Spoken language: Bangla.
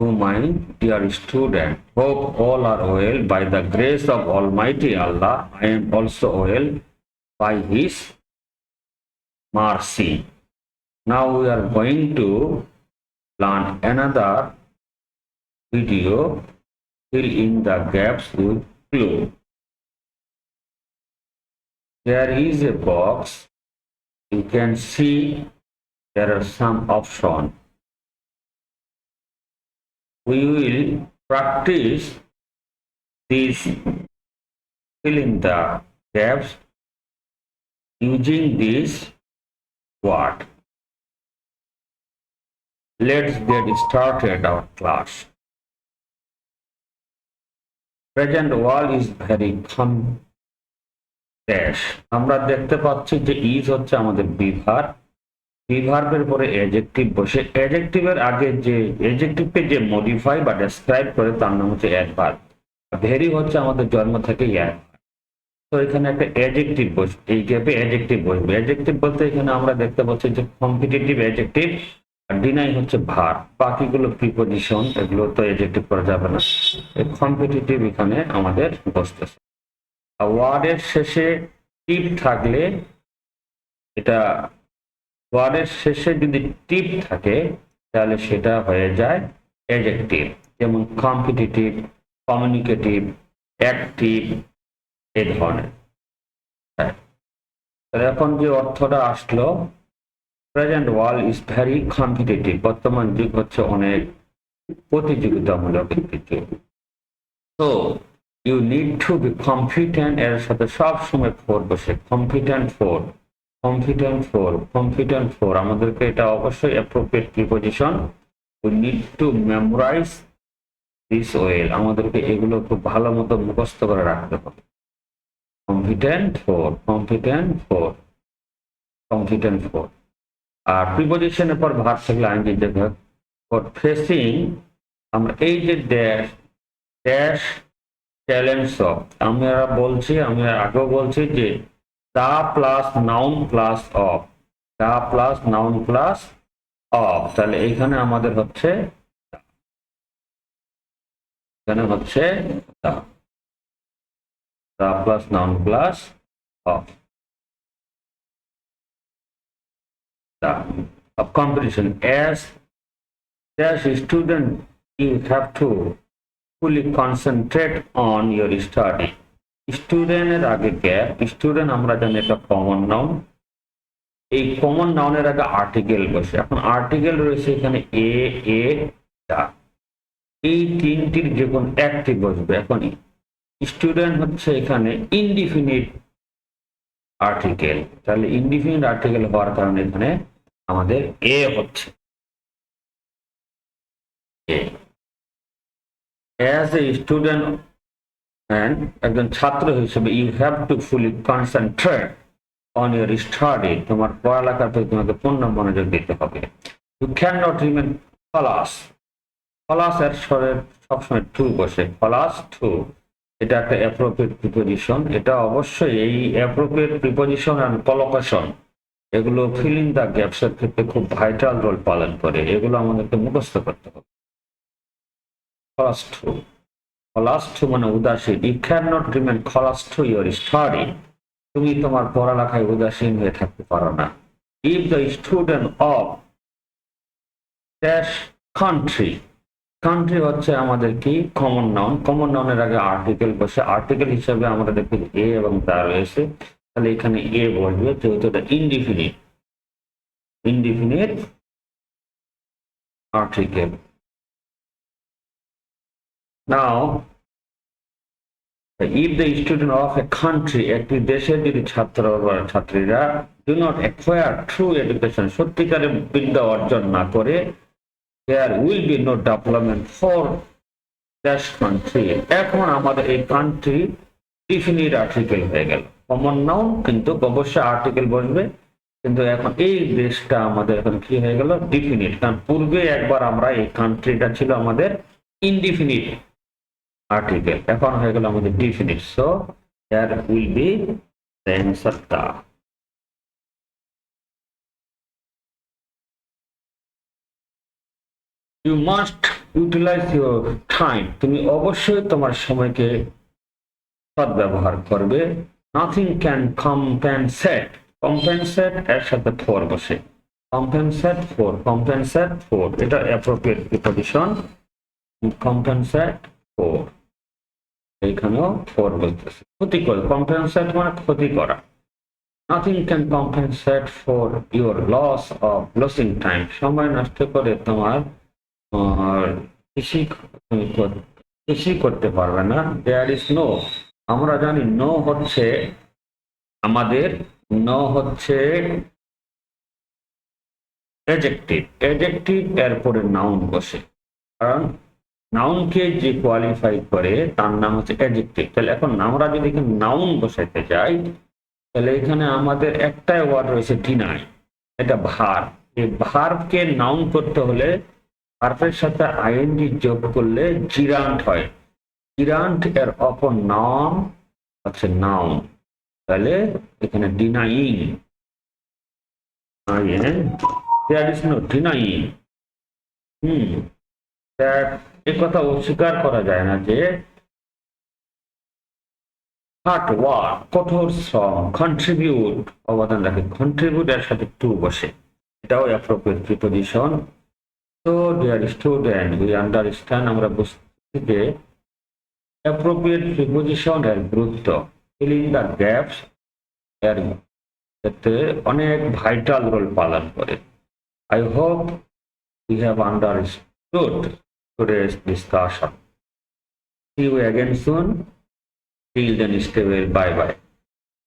to my dear student. Hope all are well by the grace of Almighty Allah. I am also well by His mercy. Now we are going to learn another video. Fill in the gaps with clue. There is a box. You can see there are some options. We will practice this fill in the gaps using this word. Let's get started our class. Present world is very fun dash আমরা দেখতে পাচ্ছি যে ইজ হচ্ছে আমাদের বিভার বিভার্বের পরে এজেক্টিভ বসে। এজেক্টিভের আগে যে এজেক্টিভকে যে মডিফাই বা ডেসক্রাইব করে তার নাম হচ্ছে অ্যাডভার্ব ভেরি হচ্ছে আমাদের জন্ম থেকে অ্যাড তো এখানে একটা এজেক্টিভ বসবে এই গ্যাপে এজেক্টিভ বসবে। এজেক্টিভ বলতে এখানে আমরা দেখতে পাচ্ছি যে কম্পিটিটিভ আর ডিনাই হচ্ছে ভার বাকিগুলো প্রিপোজিশন এগুলো তো এজেক্টিভ করা যাবে না। কম্পিটিটিভ এখানে আমাদের বসতেছে। ওয়ার্ডের শেষে টিপ থাকলে এটা ওয়ার্ডের শেষে যদি টিপ থাকে, তাহলে সেটা হয়ে যায় এজেক্টিভ যেমন কম্পিটিটিভ কমিউনিকেটিভ অ্যাক্টিভ এই ধরনের। হ্যাঁ। এখন যে অর্থটা আসলো present world is very competitive বর্তমান যুগ হচ্ছে অনেক প্রতিযোগিতামূলক যুগ তো you need to be confident এর সাথে সবসময় ফোর বসে। Confident for confident for confident for আমাদেরকে এটা অবশ্যই appropriate preposition we need to memorise this well আমাদেরকে এগুলো খুব ভালো মতো মুখস্থ করে রাখতে হবে। Confident for confident for confident for আর প্রিপোজিশনের পর ভার থাকলে আইনজি দেখবে ফেসিং আমরা এই যে ড্যাশ ড্যাশ চ্যালেঞ্জ অফ আমরা বলছি আমি আগেও বলছি যে the plus noun plus of the plus noun plus of তাহলে এইখানে আমাদের হচ্ছে এখানে হচ্ছে the plus noun plus of the of competition as as a student you have to fully concentrate on your study স্টুডেন্টের আগে গ্যাপ স্টুডেন্ট আমরা জানি একটা কমন নাউন এই কমন নাউনের আগে আর্টিকেল বসে। এখন আর্টিকেল রয়েছে এখানে এ এ এই তিনটির যে কোন একটি বসবে। এখন স্টুডেন্ট হচ্ছে এখানে ইনডিফিনিট আর্টিকেল তাহলে ইনডিফিনিট আর্টিকেল হওয়ার কারণে এখানে আমাদের এ হচ্ছে। অ্যাজ এ স্টুডেন্ট একজন ছাত্র হিসেবে you have to fully concentrate on your study তোমার পড়ালেখার প্রতি তোমাকে পূর্ণ মনোযোগ দিতে হবে। You can not remain callous callous এর স্বরের সবসময় টু বসে। ফলাস টু এটা একটা অ্যাপ্রোপ্রিয়েট প্রিপোজিশন এটা অবশ্যই এই অ্যাপ্রোপ্রিয়েট প্রিপোজিশন অ্যান্ড কলোকেশন এগুলো ফিলিং দ্য গ্যাপস এর ক্ষেত্রে খুব ভাইটাল রোল পালন করে। এগুলো আমাদেরকে মুখস্থ করতে হবে। খলাস টু খলাস মানে উদাসীন। You can not remain callous to your study তুমি তোমার পড়ালেখায় উদাসীন হয়ে থাকতে পারো না। If the student of dash country country হচ্ছে আমাদের কি? কমন নাউন কমন নাউনের আগে আর্টিকেল বসে আর্টিকেল হিসেবে আমরা দেখি এ এবং তা রয়েছে। তাহলে এখানে এ বসবে, যেহেতু এটা indefinite indefinite article now if the student of a country, একটি দেশের যদি ছাত্র বা ছাত্রীরা do not acquire true education, সত্যিকারের বিদ্যা অর্জন না করে, there will be no development for that country. এখন আমাদের এই কান্ট্রি ডিফিনিট আর্টিকেল হয়ে গেল। কমন নাউন কিন্তু অবশ্যই আর্টিকেল বসবে। কিন্তু এখন এই দেশটা আমাদের এখন কি হয়ে গেল? ডিফিনিট কারণ পূর্বে একবার আমরা এই কান্ট্রিটা ছিল আমাদের ইনডিফিনিট আর্টিকেল এখন হয়ে গেল আমাদের definite so there will be the You must utilise your time তুমি অবশ্যই তোমার সময়কে সদ্ব্যবহার করবে। নাথিং ক্যান কম্পেনসেট কম্পেনসেট এর সাথে ফোর বসে। কম্পেনসেট ফোর কম্পেনসেট ফোর এটা অ্যাপ্রোপ্রিয়েট প্রিপোজিশন কম্পেনসেট ফোর এইখানেও ফোর বলতেছে। করে কম্পেনসেট মানে ক্ষতি করা। Nothing can compensate for your loss of losing time সময় নষ্ট করে তোমার কৃষি কৃষি করতে পারবে না। দেয়ার ইজ নো আমরা জানি নো হচ্ছে আমাদের নো হচ্ছে এজেক্টিভ এজেক্টিভ এর পরে নাউন বসে। কারণ নাউনকে যে কোয়ালিফাই করে, তার নাম হচ্ছে এজেক্টিভ তাহলে এখন আমরা যদি এখানে নাউন বসাইতে যাই তাহলে এখানে আমাদের একটাই ওয়ার্ড রয়েছে ডিনাই এটা ভার এই ভার্বকে নাউন করতে হলে ভার্বের সাথে আইএনজি যোগ করলে জিরান্ট হয়। জিরান্ট এর অপর নাম হচ্ছে নাউন তাহলে এখানে denying in their denying hmm, that এ কথা অস্বীকার করা যায় না যে হার্ট ওয়ার্ক কঠোর শ্রম কন্ট্রিবিউট অবদান রাখে। কন্ট্রিবিউট এর সাথে টু বসে। এটাও অ্যাপ্রোপ্রিয়েট প্রিপোজিশন তো ডিয়ার স্টুডেন্ট উই আন্ডারস্ট্যান্ড আমরা বুঝতে যে অ্যাপ্রোপ্রিয়েট প্রিপোজিশন এর গুরুত্ব। ফিলিং দ্য গ্যাপস এর ক্ষেত্রে অনেক ভাইটাল রোল পালন করে। I hope we have understood today's discussion. See you again soon. Till then, stay well. Bye bye.